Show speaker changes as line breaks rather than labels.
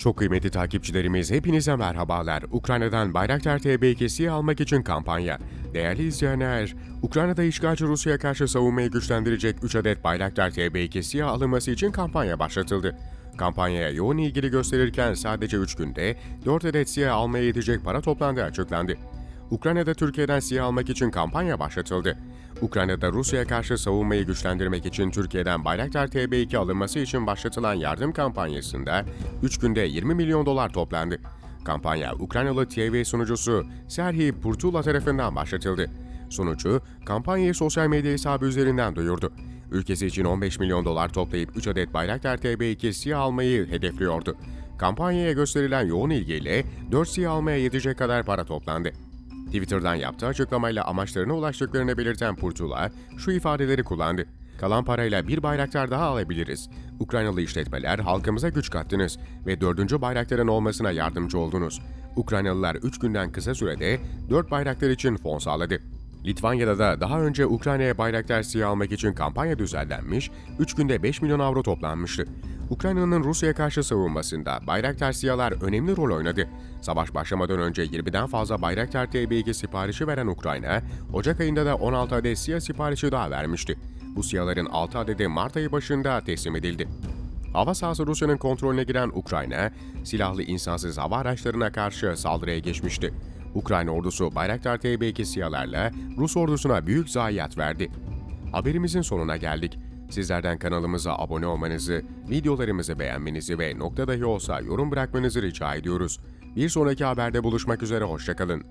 Çok kıymetli takipçilerimiz hepinize merhabalar. Ukrayna'dan Bayraktar TB2'si almak için kampanya. Değerli izleyenler, Ukrayna'da işgalci Rusya'ya karşı savunmayı güçlendirecek 3 adet Bayraktar TB2'si alınması için kampanya başlatıldı. Kampanyaya yoğun ilgili gösterirken sadece 3 günde 4 adet SİHA almaya yetecek para toplandığı açıklandı. Ukrayna'da Türkiye'den SİHA almak için kampanya başlatıldı. Ukrayna'da Rusya'ya karşı savunmayı güçlendirmek için Türkiye'den Bayraktar TB2 alınması için başlatılan yardım kampanyasında 3 günde 20 milyon dolar toplandı. Kampanya Ukraynalı TV sunucusu Serhiy Purtula tarafından başlatıldı. Sunucu, kampanyayı sosyal medya hesabı üzerinden duyurdu. Ülkesi için 15 milyon dolar toplayıp 3 adet Bayraktar TB2 SİHA almayı hedefliyordu. Kampanyaya gösterilen yoğun ilgiyle 4 SİHA almaya yetecek kadar para toplandı. Twitter'dan yaptığı açıklamayla amaçlarına ulaştıklarını belirten Purtula şu ifadeleri kullandı. Kalan parayla bir bayraktar daha alabiliriz. Ukraynalı işletmeler halkımıza güç kattınız ve dördüncü bayraktarın olmasına yardımcı oldunuz. Ukraynalılar 3 günden kısa sürede 4 bayraktar için fon sağladı. Litvanya'da da daha önce Ukrayna'ya bayraktar SİHA almak için kampanya düzenlenmiş, 3 günde 5 milyon avro toplanmıştı. Ukrayna'nın Rusya'ya karşı savunmasında Bayraktar SİHA'lar önemli rol oynadı. Savaş başlamadan önce 20'den fazla Bayraktar TB2 siparişi veren Ukrayna, Ocak ayında da 16 adet SİHA siparişi daha vermişti. Bu SİHA'ların 6 adedi Mart ayı başında teslim edildi. Hava sahası Rusya'nın kontrolüne giren Ukrayna, silahlı insansız hava araçlarına karşı saldırıya geçmişti. Ukrayna ordusu Bayraktar TB2 SİHA'larla Rus ordusuna büyük zayiat verdi. Haberimizin sonuna geldik. Sizlerden kanalımıza abone olmanızı, videolarımızı beğenmenizi ve nokta dahi olsa yorum bırakmanızı rica ediyoruz. Bir sonraki haberde buluşmak üzere, hoşçakalın.